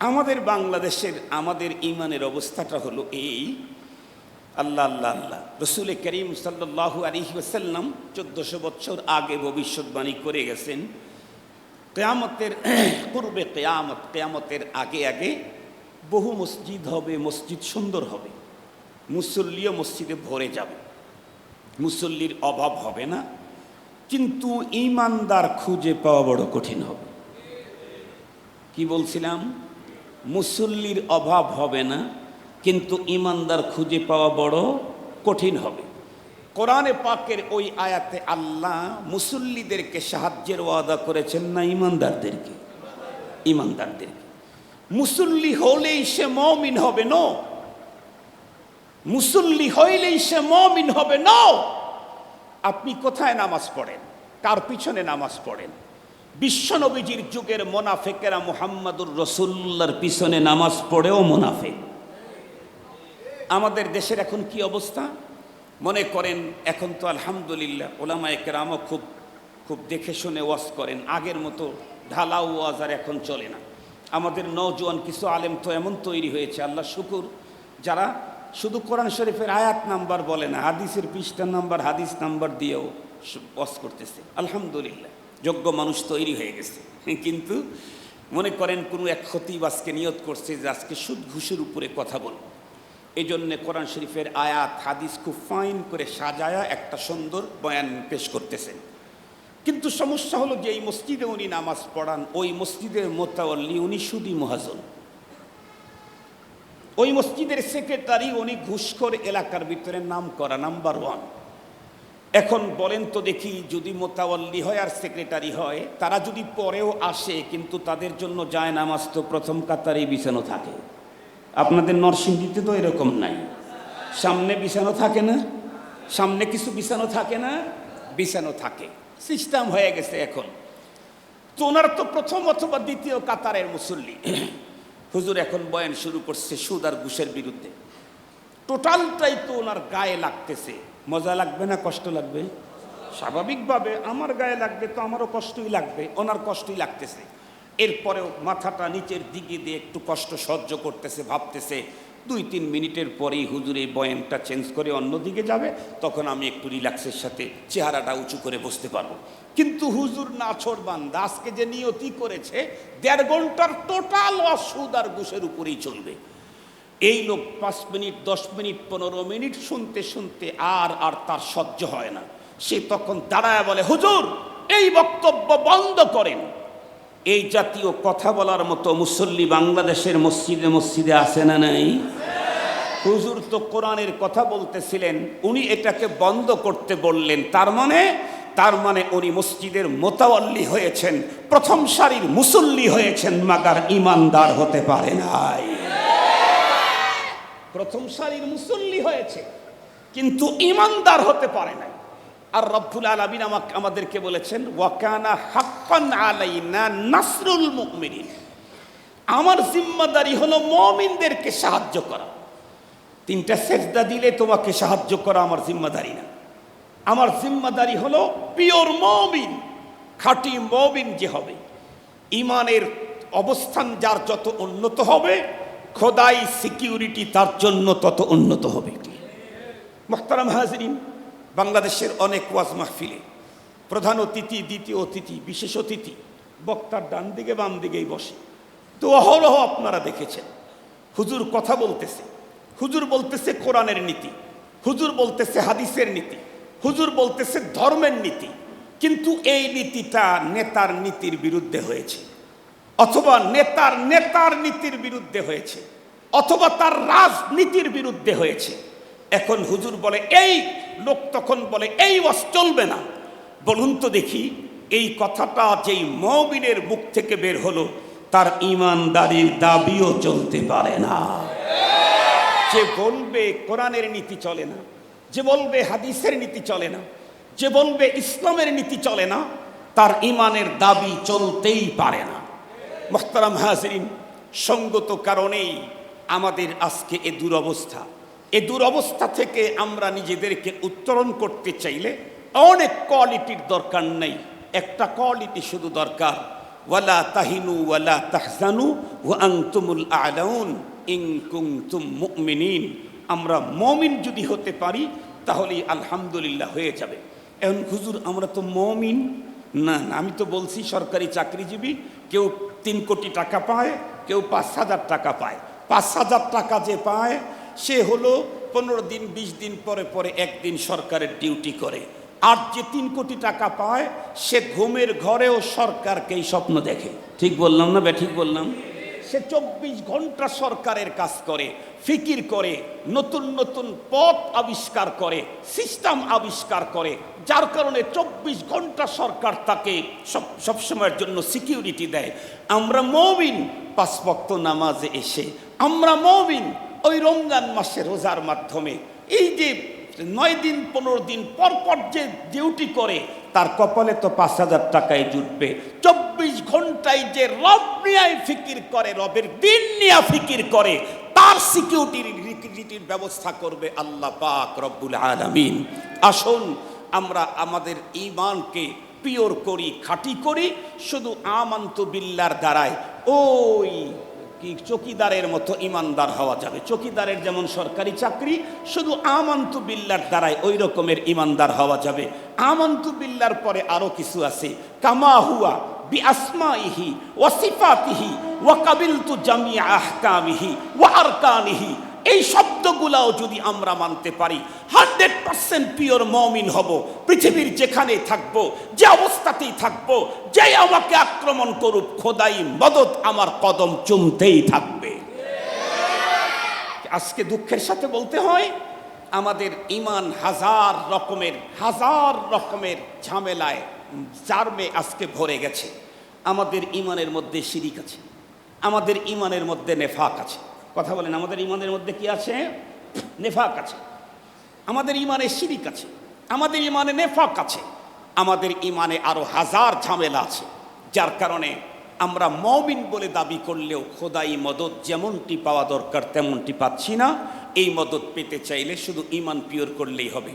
আমাদের বাংলাদেশের, আমাদের ইমানের অবস্থাটা হলো এই। আল্লাহ আল্লাহ আল্লাহ। রসুল করিম সাল্লাহু আলহি ওসাল্লাম চোদ্দশো বছর আগে ভবিষ্যৎবাণী করে গেছেন, কেয়ামতের পূর্বে কেয়ামত, কেয়ামতের আগে আগে বহু মসজিদ হবে, মসজিদ সুন্দর হবে, মুসল্লিও মসজিদে ভরে যাবে। মুসল্লির অভাব হবে না, কিন্তু ইমানদার খুঁজে পাওয়া বড় কঠিন হবে। কি বলছিলাম? মুসল্লির অভাব হবে না, কিন্তু ইমানদার খুঁজে পাওয়া বড় কঠিন হবে। কোরআনে পাকের ওই আয়াতে আল্লাহ মুসল্লিদেরকে সাহায্যের ওয়াদা করেছেন না ইমানদারদেরকে? ইমানদারদেরকে। মুসল্লি হলেই সে মমিন হবে, ন। মুসল্লি হইলেই সে মমিন হবে, ন। আপনি কোথায় নামাজ পড়েন? কার পিছনে নামাজ পড়েন? বিশ্বনবীজির যুগের মোনাফেকেরা মোহাম্মদুর রসুল্লার পিছনে নামাজ পড়েও মোনাফেক। আমাদের দেশের এখন কি অবস্থা? মনে করেন, এখন তো আলহামদুলিল্লাহ ওলামা একরামও খুব খুব দেখে শুনে ওয়াজ করেন। আগের মতো ঢালা ওয়াজ আর এখন চলে না। আমাদের নজওয়ান কিছু আলেম তো এমন তৈরি হয়েছে, আল্লাহ শুকুর, যারা শুধু কোরআন শরীফের আয়াত নাম্বার বলে না, হাদিসের পৃষ্ঠা নাম্বার, হাদিস নাম্বার দিয়েও ওয়াজ করতেছে। আলহামদুলিল্লাহ। যোগ্য মানুষ তৈরি হয়ে গেছে। কিন্তু মনে করেন কোনো এক খতিব আজকে নিয়ত করছে যে আজকে সুদ ঘুষের উপরে কথা বলব। এই জন্যে কোরআন শরীফের আয়াত, হাদিস খুব ফাইন করে সাজায়া একটা সুন্দর বয়ান পেশ করতেছেন কিন্তু সমস্যা হলো যে এই মসজিদে উনি নামাজ পড়ান, ওই মসজিদের মোতাবল্লি উনি সুদি মহাজন। ওই মসজিদের সেক্রেটারি উনি ঘুষখোর এলাকার ভিতরে নাম করা নাম্বার ওয়ান এখন বলেন তো দেখি, যদি মোতাবল্লি হয় আর সেক্রেটারি হয়, তারা যদি পরেও আসে, কিন্তু তাদের জন্য যায় নামাজ তো প্রথম কাতারেই বিছানো থাকে। আপনাদের নরসিংদীতে তো এরকম নাই। সামনে বিছানো থাকে না? সামনে কিছু বিছানো থাকে না? বিছানো থাকে। সিস্টেম হয়ে গেছে এখন। তো ওনার তো প্রথম অথবা দ্বিতীয় কাতারের মুসল্লি। হুজুর, এখন বয়ান শুরু করছে সুদ আর ঘুষের বিরুদ্ধে। টোটালটাই তো ওনার গায়ে লাগতেছে। মজা লাগবে না কষ্ট লাগবে? স্বাভাবিকভাবে আমার গায়ে লাগবে তো আমারও কষ্টই লাগবে, ওনার কষ্টই লাগতেছে। এরপরেও মাথাটা নিচের দিকে দিয়ে একটু কষ্ট সহ্য করতেছে, ভাবতেছে, দুই তিন মিনিটের পরেই হুজুর এই বয়ানটা চেঞ্জ করে অন্যদিকে যাবে, তখন আমি একটু রিল্যাক্সের সাথে চেহারাটা উঁচু করে বসতে পারব। কিন্তু হুজুর না ছোড়বান দাসকে যে নিয়তি করেছে, দেড় ঘণ্টার টোটাল অসুদ আর ঘুষের উপরেই চলবে। এই লোক পাঁচ মিনিট, দশ মিনিট, পনেরো মিনিট শুনতে শুনতে আর আর তার সহ্য হয় না। সে তখন দাঁড়ায় বলে, হুজুর, এই বক্তব্য বন্ধ করেন। এই জাতীয় কথা বলার মতো মুসল্লি বাংলাদেশের মসজিদে মসজিদে আসে না নাই? হুজুর তো কোরআনের কথা বলতেছিলেন, উনি এটাকে বন্ধ করতে বললেন। তার মানে তার মানে উনি মসজিদের মোতাবল্লি হয়েছেন, প্রথম সারির মুসল্লি হয়েছেন, মাগার ইমানদার হতে পারে নাই। প্রথম সারির মুসল্লি হয়েছে, কিন্তু ইমানদার হতে পারে নাই। আর রব্বুল আলমিন আমাকে আমাদেরকে বলেছেন, ওয়াকানা হাক্কান আলাইনা নাসরুল মুমিনিন। আমার জিম্মাদারি হলো মমিনদেরকে সাহায্য করা। তিনটা সেজদা দিলে তোমাকে সাহায্য করা আমার জিম্মাদারি না। আমার জিম্মাদারি হলো পিওর মমিন, খাঁটি মমিন যে হবে। ইমানের অবস্থান যার যত উন্নত হবে খোদাই সিকিউরিটি তার জন্য তত উন্নত হবে। মোহতারাম হাজরিন, বাংলাদেশের অনেক ওয়াজ মাহফিলে প্রধান অতিথি, দ্বিতীয় অতিথি, বিশেষ অতিথি বক্তার ডান দিকে বাম দিকেই বসে। তো অহরহ আপনারা দেখেছেন, হুজুর কথা বলতেছে। হুজুর বলতেছে কোরআনের নীতি, হুজুর বলতেছে হাদিসের নীতি, হুজুর বলতেছে ধর্মের নীতি। কিন্তু এই নীতিটা নেতার নীতির বিরুদ্ধে হয়েছে। অথবা নেতার নেতার নীতির বিরুদ্ধে হয়েছে, অথবা তার রাজনীতির বিরুদ্ধে হয়েছে। এখন হুজুর বলে, এই লোক তখন বলে, এই ওয়াজ চলবে না। বলুন তো দেখি, এই কথাটা যেই মবিনের মুখ থেকে বের হলো, তার ইমানদারির দাবিও চলতে পারে না। যে বলবে কোরআনের নীতি চলে না, যে বলবে হাদিসের নীতি চলে না, যে বলবে ইসলামের নীতি চলে না, তার ইমানের দাবি চলতেই পারে না। মোহতারাম হাজরিন, সঙ্গত কারণেই আমাদের আজকে এ দুরবস্থা। এ দুরবস্থা থেকে আমরা নিজেদেরকে উত্তরণ করতে চাইলে অনেক কোয়ালিটির দরকার নেই। একটা কোয়ালিটি শুধু দরকার। ওয়ালা তাহিনু ওয়ালা তাহজানু ওয়া আনতুমুল আলাউন ইন কুনতুম মুমিনিন। আমরা মমিন যদি হতে পারি, তাহলেই আলহামদুলিল্লাহ হয়ে যাবে। এখন হুজুর, আমরা তো মমিন? না আমি তো বলছি সরকারি চাকরিজীবী, কেউ তিন কোটি টাকা পায়, কেউ পাঁচ হাজার টাকা পায়। পাঁচ হাজার টাকা যে পায়, সে হলো পনেরো দিন, বিশ দিন পরে পরে একদিন সরকারের ডিউটি করে। আর যে তিন কোটি টাকা পায়, সে ঘুমের ঘরেও সরকারকেই স্বপ্ন দেখে। ঠিক বললাম না বে, ঠিক বললাম? সে চব্বিশ ঘণ্টা সরকারের কাজ করে, ফিকির করে, নতুন নতুন পথ আবিষ্কার করে, সিস্টেম আবিষ্কার করে, যার কারণে চব্বিশ ঘণ্টা সরকার তাকে সব সবসময়ের জন্য সিকিউরিটি দেয়। আমরা মৌবিন পাঁচভক্ত নামাজে এসে, আমরা মৌবিন ওই রমজান মাসে রোজার মাধ্যমে, এই যে নয় দিন, পনেরো দিন পর পর যে ডিউটি করে, তার কপালে তো পাঁচ হাজার টাকায় জুটবে। চব্বিশ ঘন্টায় যে রব নিয়ায় ফিকির করে, রবের দিন নিয়া ফিকির করে, তার সিকিউরিটির ব্যবস্থা করবে আল্লাহ পাক রব্বুল আলামিন। আসুন, আমরা আমাদের ইমানকে পিওর করি, খাঁটি করি, শুধু আমান্ত বিল্লার দ্বারায়। ওই কি চকিদারের মতো ইমানদার হওয়া যাবে। চকিদারের যেমন সরকারি চাকরি, শুধু আমান্তু বিল্লার দ্বারাই ওই রকমের ইমানদার হওয়া যাবে। আমান্তু বিল্লার পরে আরও কিছু আছে। কামা হুয়া ওয়া সিফাতিহি ওয়া কাবিলতু আহকামিহি ওয়া এই শব্দগুলাও যদি আমরা মানতে পারি, হান্ড্রেড পার্সেন্ট পিওর মমিন হব, পৃথিবীর যেখানে থাকব, যে অবস্থাতেই থাকব, যে আমাকে আক্রমণ করুক, খোদাই মদত আমার কদম চুমতেই থাকবে। আজকে দুঃখের সাথে বলতে হয় আমাদের ইমান হাজার রকমের হাজার রকমের ঝামেলায় জার্মে আজকে ভরে গেছে। আমাদের ইমানের মধ্যে শিরিক আছে, আমাদের ইমানের মধ্যে নেফাক আছে। কথা বলেন, আমাদের ইমানের মধ্যে কি আছে? নেফাক আছে। আমাদের ইমানে শিরিক আছে, আমাদের ইমানে নেফাক আছে, আমাদের ইমানে আরও হাজার ঝামেলা আছে। যার কারণে আমরা মমিন বলে দাবি করলেও খোদাই মদত যেমনটি পাওয়া দরকার তেমনটি পাচ্ছি না। এই মদত পেতে চাইলে শুধু ইমান পিওর করলেই হবে।